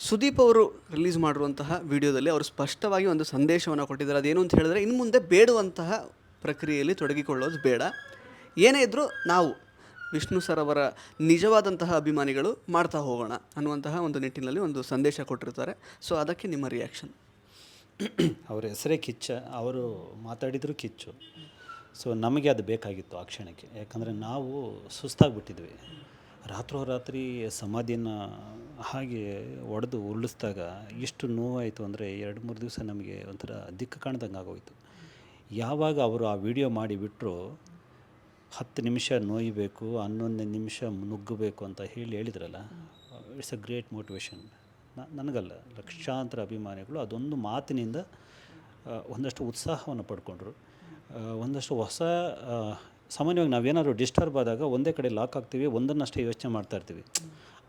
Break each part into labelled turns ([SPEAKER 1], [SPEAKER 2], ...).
[SPEAKER 1] ಸುದೀಪ್ ಅವರು ರಿಲೀಸ್ ಮಾಡಿರುವಂತಹ ವಿಡಿಯೋದಲ್ಲಿ ಅವರು ಸ್ಪಷ್ಟವಾಗಿ ಒಂದು ಸಂದೇಶವನ್ನು ಕೊಟ್ಟಿದ್ದಾರೆ. ಅದೇನು ಅಂತ ಹೇಳಿದ್ರೆ, ಇನ್ನು ಮುಂದೆ ಬೇಡುವಂತಹ ಪ್ರಕ್ರಿಯೆಯಲ್ಲಿ ತೊಡಗಿಕೊಳ್ಳೋದು ಬೇಡ. ಏನೇ ಇದ್ದರೂ ನಾವು ವಿಷ್ಣು ಸರ್ ಅವರ ನಿಜವಾದಂತಹ ಅಭಿಮಾನಿಗಳು ಮಾಡ್ತಾ ಹೋಗೋಣ ಅನ್ನುವಂತಹ ಒಂದು ನಿಟ್ಟಿನಲ್ಲಿ ಒಂದು ಸಂದೇಶ ಕೊಟ್ಟಿರ್ತಾರೆ. ಸೊ ಅದಕ್ಕೆ ನಿಮ್ಮ ರಿಯಾಕ್ಷನ್
[SPEAKER 2] ಅವ್ರ ಹೆಸರೇ ಕಿಚ್ಚ, ಅವರು ಮಾತಾಡಿದ್ರು ಕಿಚ್ಚು. ಸೊ ನಮಗೆ ಅದು ಬೇಕಾಗಿತ್ತು ಆ ಕ್ಷಣಕ್ಕೆ. ಯಾಕಂದರೆ ನಾವು ಸುಸ್ತಾಗ್ಬಿಟ್ಟಿದ್ವಿ. ರಾತ್ರೋರಾತ್ರಿ ಸಮಾಧಿನ ಹಾಗೆ ಒಡೆದು ಉರುಳಿಸಿದಾಗ ಎಷ್ಟು ನೋವಾಯಿತು ಅಂದರೆ ಎರಡು ಮೂರು ದಿವಸ ನಮಗೆ ಒಂಥರ ದಿಕ್ಕು ಕಾಣ್ದಂಗೆ ಆಗೋಯ್ತು. ಯಾವಾಗ ಅವರು ಆ ವಿಡಿಯೋ ಮಾಡಿ ಬಿಟ್ಟರು ಹತ್ತು ನಿಮಿಷ ನೋಯಬೇಕು, ಹನ್ನೊಂದು ನಿಮಿಷ ನುಗ್ಗಬೇಕು ಅಂತ ಹೇಳಿ ಹೇಳಿದ್ರಲ್ಲ, ಇಟ್ಸ್ ಅ ಗ್ರೇಟ್ ಮೋಟಿವೇಶನ್ ನನಗಲ್ಲ, ಲಕ್ಷಾಂತರ ಅಭಿಮಾನಿಗಳು ಅದೊಂದು ಮಾತಿನಿಂದ ಒಂದಷ್ಟು ಉತ್ಸಾಹವನ್ನು ಪಡ್ಕೊಂಡ್ರು. ಒಂದಷ್ಟು ಹೊಸ ಸಾಮಾನ್ಯವಾಗಿ ನಾವೇನಾದ್ರು ಡಿಸ್ಟರ್ಬ್ ಆದಾಗ ಒಂದೇ ಕಡೆ ಲಾಕ್ ಆಗ್ತೀವಿ ಒಂದನ್ನಷ್ಟೇ ಯೋಚನೆ ಮಾಡ್ತಾ ಇರ್ತೀವಿ.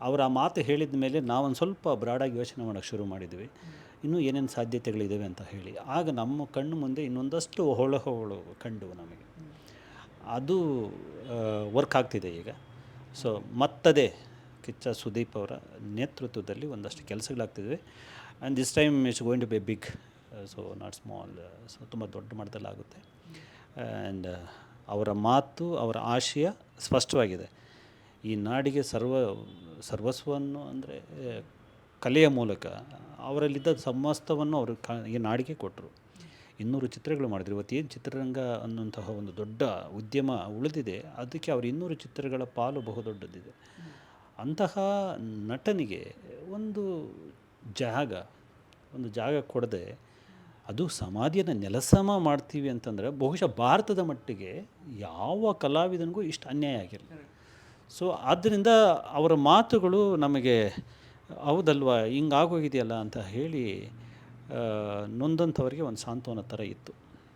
[SPEAKER 2] ಅವ್ರು ಆ ಮಾತು ಹೇಳಿದ ಮೇಲೆ ನಾವೊಂದು ಸ್ವಲ್ಪ ಬ್ರಾಡಾಗಿ ಯೋಚನೆ ಮಾಡೋಕ್ಕೆ ಶುರು ಮಾಡಿದ್ವಿ. ಇನ್ನೂ ಏನೇನು ಸಾಧ್ಯತೆಗಳಿದ್ದಾವೆ ಅಂತ ಹೇಳಿ. ಆಗ ನಮ್ಮ ಕಣ್ಣು ಮುಂದೆ ಇನ್ನೊಂದಷ್ಟು ಹೊಳಹೊಳು ಕಂಡು ನಮಗೆ. ಅದು ವರ್ಕ್ ಆಗ್ತಿದೆ ಈಗ. ಸೊ ಮತ್ತದೇ ಕಿಚ್ಚ ಸುದೀಪ್ ಅವರ ನೇತೃತ್ವದಲ್ಲಿ ಒಂದಷ್ಟು ಕೆಲಸಗಳಾಗ್ತಿದ್ವಿ. And this time it's going to be big so not small so ತುಂಬ ದೊಡ್ಡ ಮಟ್ಟದಲ್ಲಿ ಆಗುತ್ತೆ ಆ್ಯಂಡ್ ಅವರ ಮಾತು, ಅವರ ಆಶಯ ಸ್ಪಷ್ಟವಾಗಿದೆ. ಈ ನಾಡಿಗೆ ಸರ್ವ, ಸರ್ವಸ್ವವನ್ನು ಅಂದರೆ ಕಲೆಯ ಮೂಲಕ ಅವರಲ್ಲಿದ್ದ ಸಮಸ್ತವನ್ನು ಅವರು ಕ, ಈ ನಾಡಿಗೆ ಕೊಟ್ಟರು. ಇನ್ನೂರು ಚಿತ್ರಗಳು ಮಾಡಿದ್ರು. ಇವತ್ತು ಏನು ಚಿತ್ರರಂಗ ಅನ್ನುವಂತಹ ಒಂದು ದೊಡ್ಡ ಉದ್ಯಮ ಉಳಿದಿದೆ, ಅದಕ್ಕೆ ಅವರು ಇನ್ನೂರು ಚಿತ್ರಗಳ ಪಾಲು ಬಹುದೊಡ್ಡದಿದೆ. ಅಂತಹ ನಟನಿಗೆ ಒಂದು ಜಾಗ ಒಂದು ಜಾಗ ಕೊಡದೆ ಅದು ಸಮಾಧಿಯನ್ನು ನೆಲಸಮ ಮಾಡ್ತೀವಿ ಅಂತಂದರೆ ಬಹುಶಃ ಭಾರತದ ಮಟ್ಟಿಗೆ ಯಾವ ಕಲಾವಿದನಿಗೂ ಇಷ್ಟು ಅನ್ಯಾಯ ಆಗಿಲ್ಲ. ಸೊ ಆದ್ದರಿಂದ ಅವರ ಮಾತುಗಳು ನಮಗೆ, ಹೌದಲ್ವಾ ಹಿಂಗಾಗೋಗಿದೆಯಲ್ಲ ಅಂತ ಹೇಳಿ ನೊಂದಂಥವರಿಗೆ ಒಂದು ಸಾಂತ್ವನ ಥರ ಇತ್ತು.